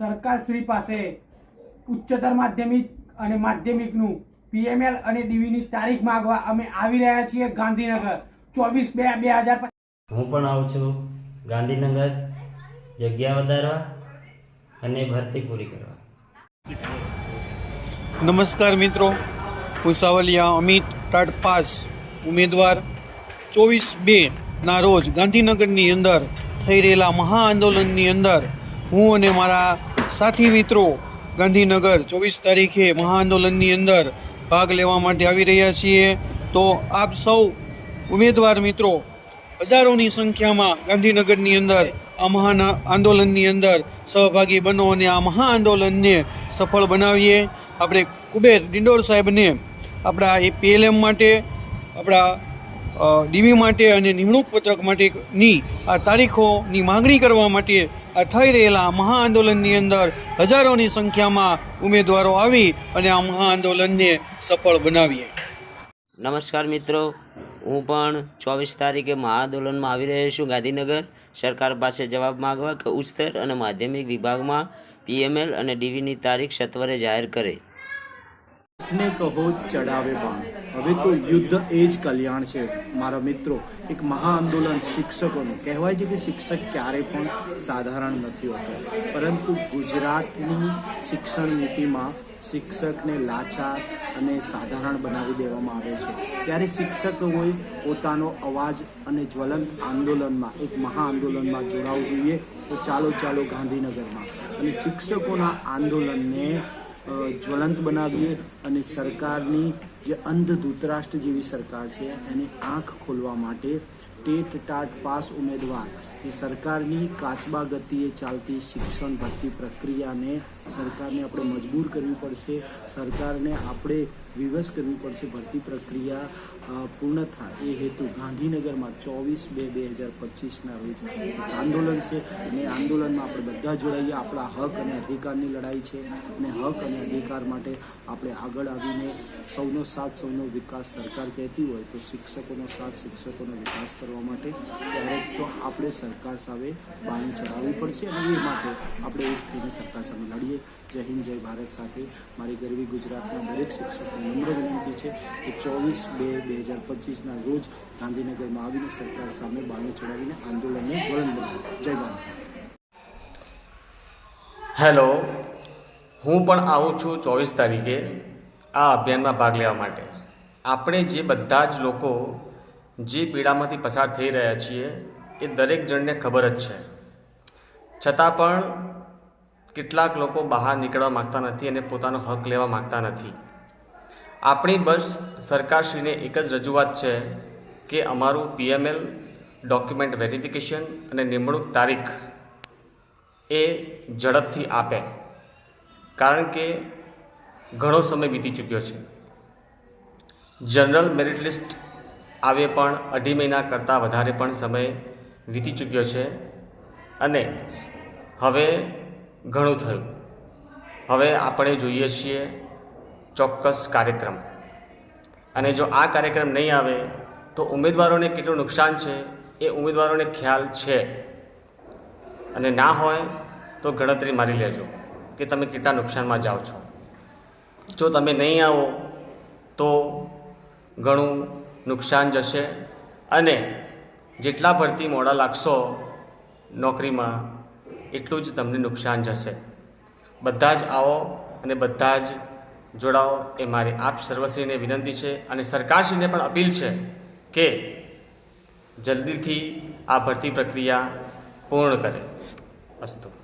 સરકારશ્રી પાસે ઉચ્ચતર માધ્યમિક અને માધ્યમિકનું પીએમએલ અને ડીવીની તારીખ માંગવા અમે આવી રહ્યા છીએ ગાંધીનગર. ચોવીસ બે બે હજાર હું પણ આવું છું. ગાંધીનગર જગ્યા વધારવા અને ભરતી પૂરી કરવા. નમસ્કાર મિત્રો. હું સાવલિયા અમિત ટાટપાસ ઉમેદવાર ચોવીસ બે ના રોજ ગાંધીનગરની અંદર થઈ રહેલા મહાઆંદોલનની અંદર હું અને મારા સાથી મિત્રો ગાંધીનગર ચોવીસ તારીખે મહાઆંદોલનની અંદર ભાગ લેવા માટે આવી રહ્યા છીએ. તો આપ સૌ ઉમેદવાર મિત્રો, હજારોની સંખ્યામાં ગાંધીનગરની અંદર આ મહાન આંદોલનની અંદર સહભાગી બનો અને આ મહાઆંદોલનને સફળ બનાવીએ. આપણે કુબેર ડિંડોર સાહેબને આપણા એ પીએલએમ માટે, આપણા ડીવી માટે અને નિમણૂક પત્રક માટેની આ તારીખોની માંગણી કરવા માટે આ થઈ રહેલા મહાઆંદોલનની અંદર હજારોની સંખ્યામાં ઉમેદવારો આવી અને આ મહાઆંદોલનને સફળ બનાવીએ. નમસ્કાર મિત્રો. હું પણ ચોવીસ તારીખે મહાઆંદોલનમાં આવી રહ્યો છું. ગાંધીનગર સરકાર પાસે જવાબ માગવા કે ઉચ્ચતર અને માધ્યમિક વિભાગમાં પીએમએલ અને ડીવીની તારીખ સત્વરે જાહેર કરે. કહો ચડાવે બાણ હવે તો યુદ્ધ એ જ કલ્યાણ છે, મારા મિત્રો. એક મહાઆંદોલન શિક્ષકોનું. કહેવાય છે કે શિક્ષક ક્યારેય પણ સાધારણ નથી હોતો. પરંતુ ગુજરાતની શિક્ષણ નીતિમાં શિક્ષકને લાચાર અને સાધારણ બનાવી દેવામાં આવે છે. ત્યારે શિક્ષકોએ પોતાનો અવાજ અને જ્વલંત આંદોલનમાં, એક મહાઆંદોલનમાં જોડાવવું જોઈએ, તો ચાલો ચાલો ગાંધીનગરમાં. અને શિક્ષકોના આંદોલનને જ્વલંત બનાવીએ અને સરકારની જે અંધ ધૂતરાષ્ટ્ર જેવી સરકાર છે, એની આંખ ખોલવા માટે ટેટ ટાટ પાસ ઉમેદવાર. એ સરકારની કાચબા ગતિએ ચાલતી શિક્ષણ ભરતી પ્રક્રિયાને સરકારને આપણે મજબૂર કરવી પડશે. સરકારને આપણે વિવશ કરવી પડશે ભરતી પ્રક્રિયા. પૂર્ણ થાય. એ હેતુ ગાંધીનગરમાં ચોવીસ બે બે હજાર પચીસના રોજ આંદોલન છે. અને આંદોલનમાં આપણે બધા જોડાઈએ. આપણા હક અને અધિકારની લડાઈ છે. અને હક અને અધિકાર માટે આપણે આગળ આવીને સૌનો સાથ, સૌનો વિકાસ સરકાર કહેતી હોય તો શિક્ષકોનો સાથ, શિક્ષકોનો વિકાસ કરવા માટે ક્યારેક તો આપણે સરકાર સામે બાણી ચડાવવી પડશે. અને એ માટે આપણે એક થઈને સરકાર સામે લડીએ. જય હિન્દ, જય ભારત સાથે મારી ગરવી ગુજરાતના દરેક શિક્ષકોને નમ્ર વિનંતી છે કે ચોવીસ બે બે હજાર પચીસના રોજ ગાંધીનગરમાં આવીને સરકાર સામે બાણી ચડાવીને આંદોલનને વલણ બનાવ્યું. જય ભારત. હેલો, હું પણ આવું છું ચોવીસ તારીખે આ અભિયાનમાં ભાગ લેવા માટે. આપણે જે બધા જ લોકો જે પીડામાંથી પસાર થઈ રહ્યા છીએ એ દરેક જણને ખબર જ છે. છતાં પણ કેટલાક લોકો બહાર નીકળવા માગતા નથી અને પોતાનો હક લેવા માગતા નથી. આપણી બસ સરકારશ્રીને એક જ રજૂઆત છે કે અમારું પીએમએલ ડોક્યુમેન્ટ વેરિફિકેશન અને નિમણૂક તારીખ એ ઝડપથી આપે. કારણ કે ઘણો સમય વીતી ચૂક્યો છે. જનરલ મેરિટ લિસ્ટ આવે પણ અઢી મહિના કરતાં વધારે પણ સમય વીતી ચૂક્યો છે અને હવે ઘણું થયું. હવે આપણે જોઈએ છીએ ચોક્કસ કાર્યક્રમ. અને જો આ કાર્યક્રમ નહીં આવે, તો ઉમેદવારોને કેટલું નુકસાન છે એ ઉમેદવારોને ખ્યાલ છે. અને ના હોય, તો ગણતરી મારી લેજો કે તમે કેટલા નુકસાનમાં જાઓ છો. જો તમે નહીં આવો, તો ઘણું નુકસાન જશે અને જેટલા ભરતી મોડા લાગશો નોકરીમાં, એટલું જ તમને નુકસાન જશે. બધા જ આવો અને બધા જ જોડાઓ. એ મારી આપ સર્વશ્રીને વિનંતી છે અને સરકારશ્રીને પણ અપીલ છે કે જલ્દીથી આ ભરતી પ્રક્રિયા પૂર્ણ કરે. અસ્તુ.